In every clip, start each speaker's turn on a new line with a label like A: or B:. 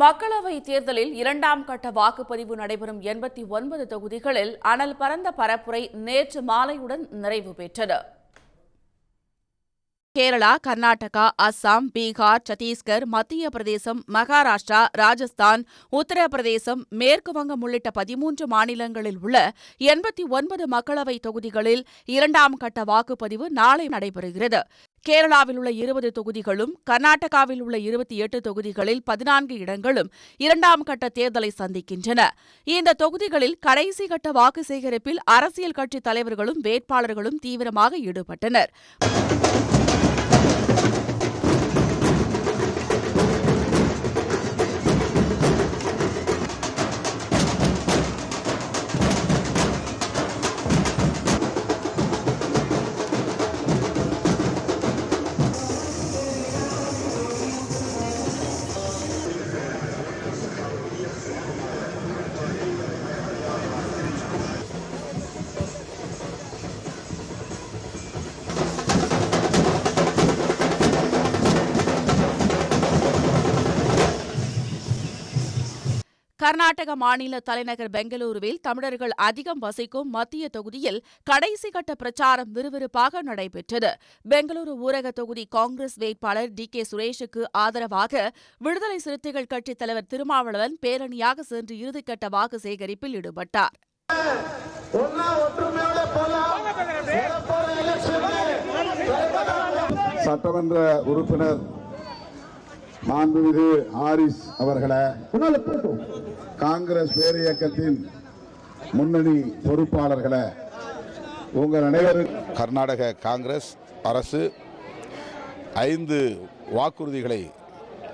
A: மக்களவை தேர்தலில் இரண்டாம் கட்ட வாக்குப்பதிவு நடைபெறும் எண்பத்தி ஒன்பது தொகுதிகளில் அனல் பரந்த பரப்புரை நேற்று மாலையுடன் நிறைவு பெற்றது. கேரளா கர்நாடகா அஸ்ஸாம் பீகார் சத்தீஸ்கர் மத்திய பிரதேசம் மகாராஷ்டிரா ராஜஸ்தான் உத்தரப்பிரதேசம் மேற்கு வங்கம் உள்ளிட்ட பதிமூன்று மாநிலங்களில் உள்ள எண்பத்தி ஒன்பது மக்களவை தொகுதிகளில் இரண்டாம் கட்ட வாக்குப்பதிவு நாளை நடைபெறுகிறது. கேரளாவில் உள்ள இருபது தொகுதிகளும் கர்நாடகாவில் உள்ள இருபத்தி எட்டு தொகுதிகளில் பதினான்கு இடங்களும் இரண்டாம் கட்ட தேர்தலை சந்திக்கின்றன. இந்த தொகுதிகளில் கடைசி கட்ட வாக்கு சேகரிப்பில் அரசியல் கட்சித் தலைவர்களும் வேட்பாளர்களும் தீவிரமாக ஈடுபட்டனர். கர்நாடக மாநில தலைநகர் பெங்களூருவில் தமிழர்கள் அதிகம் வசிக்கும் மத்திய தொகுதியில் கடைசி கட்ட பிரச்சாரம் விறுவிறுப்பாக நடைபெற்றது. பெங்களூரு ஊரக தொகுதி காங்கிரஸ் வேட்பாளர் டி. கே. சுரேஷுக்கு ஆதரவாக விடுதலை சிறுத்தைகள் கட்சித் தலைவர் திருமாவளவன் பேரணியாக சென்று இறுதிக்கட்ட வாக்கு சேகரிப்பில் ஈடுபட்டார்.
B: சட்டமன்ற உறுப்பினர் மாண்புமிகு ஹாரிஸ் அவர்களை காங்கிரஸ் பேரியக்கத்தின் முன்னணி பொறுப்பாளர்களை உங்கள் அனைவரும்
C: கர்நாடக காங்கிரஸ் அரசு ஐந்து வாக்குறுதிகளை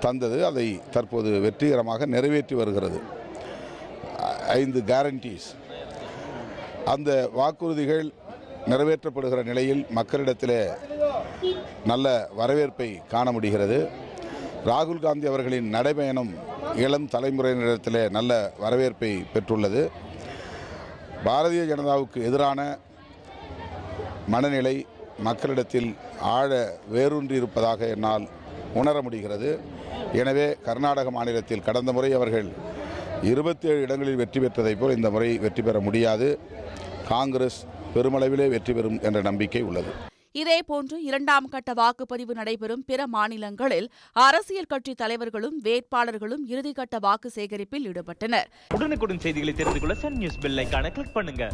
C: தந்தது. அதை தற்போது வெற்றிகரமாக நிறைவேற்றி வருகிறது. ஐந்து கேரண்டீஸ் அந்த வாக்குறுதிகள் நிறைவேற்றப்படுகிற நிலையில் மக்களிடத்திலே நல்ல வரவேற்பை காண முடிகிறது. ராகுல் காந்தி அவர்களின் நடைபயணம் இளம் தலைமுறையினரிடத்திலே நல்ல வரவேற்பை பெற்றுள்ளது. பாரதிய ஜனதாவுக்கு எதிரான மனநிலை மக்களிடத்தில் ஆழ வேரூன்றி இருப்பதாக என்னால் உணர முடிகிறது. எனவே கர்நாடக மாநிலத்தில் கடந்த முறை அவர்கள் இருபத்தி ஏழு இடங்களில் வெற்றி பெற்றதைப் போல் இந்த முறை வெற்றி பெற முடியாது. காங்கிரஸ் பெருமளவிலே வெற்றி பெறும் என்ற நம்பிக்கை உள்ளது.
A: இதேபோன்று இரண்டாம் கட்ட வாக்குப்பதிவு நடைபெறும் பிற மாநிலங்களில் அரசியல் கட்சித் தலைவர்களும் வேட்பாளர்களும் இறுதிக்கட்ட வாக்கு சேகரிப்பில் ஈடுபட்டனர்.
D: உடனுக்குடன் செய்திகளை தெரிந்து கொள்ள சன் நியூஸ் பெல் கிளிக் பண்ணுங்க.